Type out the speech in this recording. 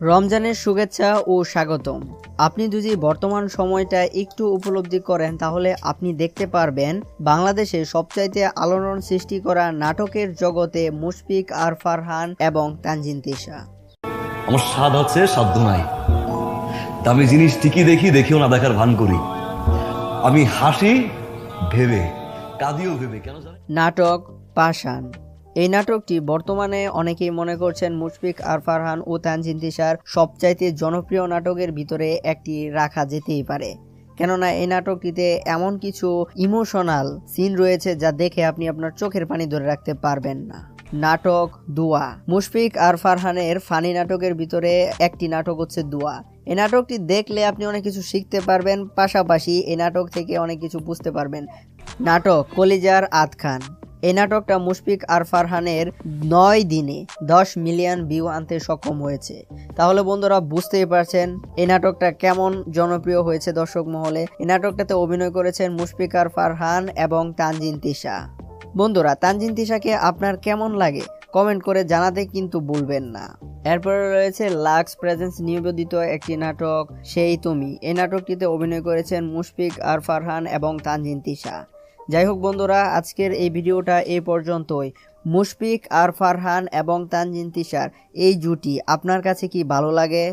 রমজানের শুভেচ্ছা ও স্বাগতম। আপনি যদি বর্তমান সময়টা একটু উপলব্ধি করেন তাহলে আপনি দেখতে পারবেন বাংলাদেশে সবচাইতে আলোড়ন সৃষ্টি করা নাটকের জগতে মুশফিক আর ফারহান এবং তানজিন তিশা। আমার স্বাদ আছে সাধ্য নাই। দামি জিনিস ঠিকই দেখি দেখিও না দেখার ভান করি। আমি হাসি ভেবে কাঁদিও ভেবে কেন নাটক পাশান এই নাটকটি বর্তমানে অনেকেই মনে করছেন মুশফিক আর ফারহান ও তানজিন তিশার সবচাইতে জনপ্রিয় নাটকের ভিতরে একটি রাখা যেতেই পারে। কেননা এই নাটকটিতে এমন কিছু ইমোশনাল সিন রয়েছে যা দেখে আপনি আপনার চোখের পানি ধরে রাখতে পারবেন না। নাটক দুয়া। মুশফিক আর ফারহানের ফানি নাটকের ভিতরে একটি নাটক হচ্ছে দুয়া। এই নাটকটি দেখলে আপনি অনেক কিছু শিখতে পারবেন, পাশাপাশি এই নাটক থেকে অনেক কিছু বুঝতে পারবেন। নাটক কলিজার আত খান এই নাটকটা মুশফিক আর ফারহানের নয় দিনে দশ মিলিয়ন ভিউ আনতে সক্ষম হয়েছে। তাহলে বন্ধুরা বুঝতেই পারছেন এই নাটকটা কেমন জনপ্রিয় হয়েছে দর্শক মহলে। এই নাটকটাতে অভিনয় করেছেন মুশফিক আর ফারহান এবং তানজিন তিশা। বন্ধুরা, তানজিন তিশাকে আপনার কেমন লাগে কমেন্ট করে জানাতে কিন্তু ভুলবেন না। এরপরে রয়েছে লাক্স প্রেজেন্স নিবেদিত একটি নাটক, সেই তুমি। এই নাটকটিতে অভিনয় করেছেন মুশফিক আর ফারহান এবং তানজিন তিশা। যাই হোক বন্ধুরা, আজকের এই ভিডিওটা এই পর্যন্তই। মুশফিক আর ফারহান এবং তানজিন তিশার, এই জুটি আপনার কাছে কি ভালো লাগে?